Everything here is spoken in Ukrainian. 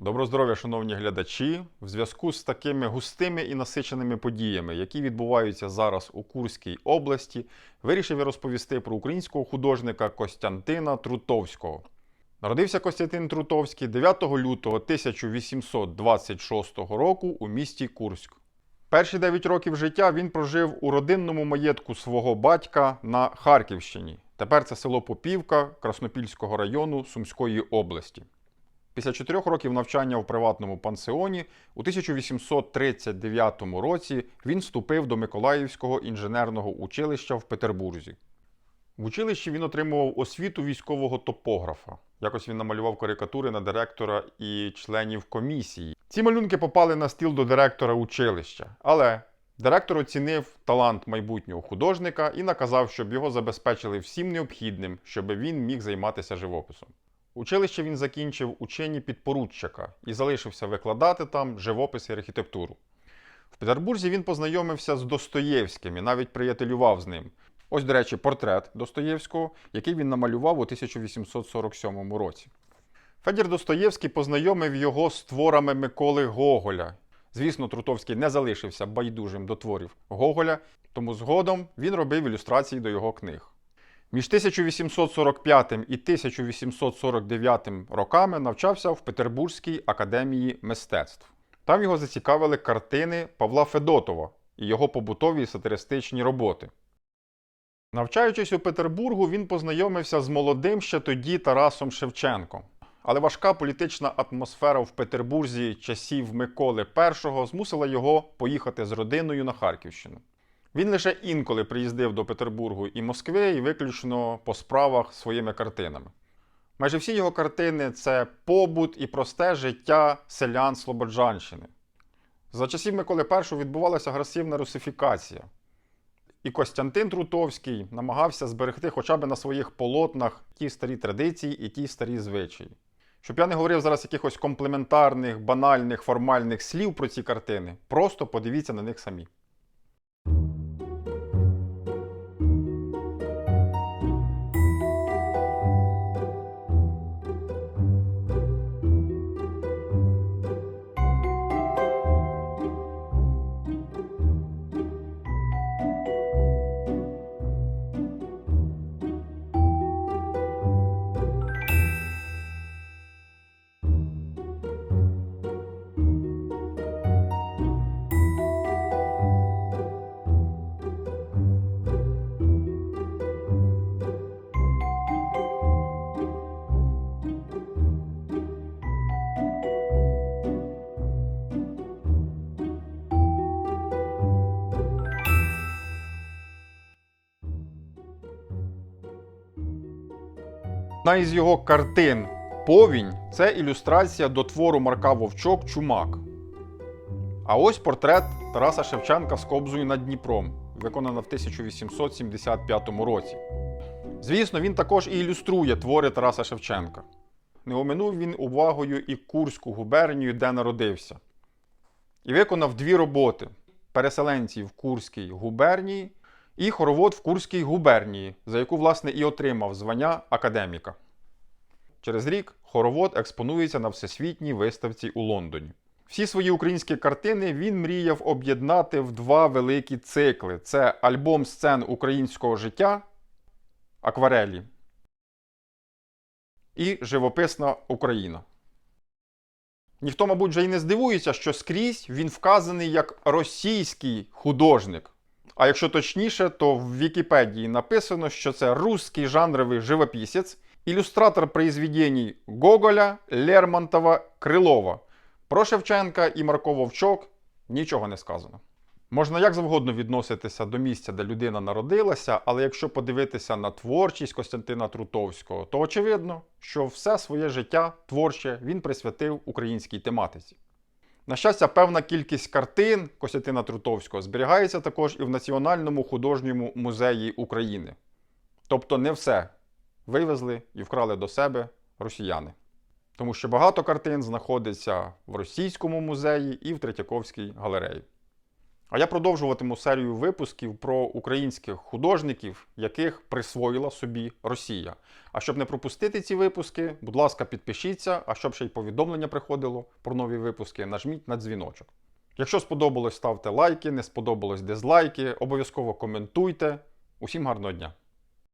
Добро здоров'я, шановні глядачі! В зв'язку з такими густими і насиченими подіями, які відбуваються зараз у Курській області, вирішив я розповісти про українського художника Костянтина Трутовського. Народився Костянтин Трутовський 9 лютого 1826 року у місті Курськ. Перші 9 років життя він прожив у родинному маєтку свого батька на Харківщині. Тепер це село Попівка Краснопільського району Сумської області. Після чотирьох років навчання в приватному пансіоні у 1839 році він вступив до Миколаївського інженерного училища в Петербурзі. В училищі він отримував освіту військового топографа. Якось він намалював карикатури на директора і членів комісії. Ці малюнки попали на стіл до директора училища, але директор оцінив талант майбутнього художника і наказав, щоб його забезпечили всім необхідним, щоб він міг займатися живописом. Училище він закінчив учені підпоруччика і залишився викладати там живопис і архітектуру. В Петербурзі він познайомився з Достоєвським і навіть приятелював з ним. Ось, до речі, портрет Достоєвського, який він намалював у 1847 році. Федір Достоєвський познайомив його з творами Миколи Гоголя. Звісно, Трутовський не залишився байдужим до творів Гоголя, тому згодом він робив ілюстрації до його книг. Між 1845 і 1849 роками навчався в Петербурзькій академії мистецтв. Там його зацікавили картини Павла Федотова і його побутові сатиристичні роботи. Навчаючись у Петербургу, він познайомився з молодим ще тоді Тарасом Шевченком. Але важка політична атмосфера в Петербурзі часів Миколи І змусила його поїхати з родиною на Харківщину. Він лише інколи приїздив до Петербургу і Москви і виключно по справах своїми картинами. Майже всі його картини це побут і просте життя селян Слободжанщини. За часів Миколи І відбувалася агресивна русифікація. І Костянтин Трутовський намагався зберегти хоча б на своїх полотнах ті старі традиції і ті старі звичаї. Щоб я не говорив зараз якихось комплементарних, банальних, формальних слів про ці картини, просто подивіться на них самі. Одна із його картин Повінь це ілюстрація до твору Марка Вовчок Чумак. А ось портрет Тараса Шевченка з кобзою над Дніпром, виконано в 1875 році. Звісно, він також і ілюструє твори Тараса Шевченка. Не оминув він увагою і Курську губернію, де народився. І виконав дві роботи: переселенці в Курській губернії і хоровод в Курській губернії, за яку, власне, і отримав звання академіка. Через рік хоровод експонується на всесвітній виставці у Лондоні. Всі свої українські картини він мріяв об'єднати в два великі цикли: це альбом сцен українського життя акварелі і живописна Україна. Ніхто, мабуть, вже й не здивується, що скрізь він вказаний як російський художник. А якщо точніше, то в Вікіпедії написано, що це русський жанровий живописець, ілюстратор произведений Гоголя, Лермонтова, Крилова. Про Шевченка і Марко Вовчок нічого не сказано. Можна як завгодно відноситися до місця, де людина народилася, але якщо подивитися на творчість Костянтина Трутовського, то очевидно, що все своє життя творче він присвятив українській тематиці. На щастя, певна кількість картин Костянтина Трутовського зберігається також і в Національному художньому музеї України. Тобто не все вивезли і вкрали до себе росіяни. Тому що багато картин знаходиться в Російському музеї і в Третьяковській галереї. А я продовжуватиму серію випусків про українських художників, яких присвоїла собі Росія. А щоб не пропустити ці випуски, будь ласка, підпишіться, а щоб ще й повідомлення приходило про нові випуски, нажміть на дзвіночок. Якщо сподобалось, ставте лайки, не сподобалось дизлайки, обов'язково коментуйте. Усім гарного дня!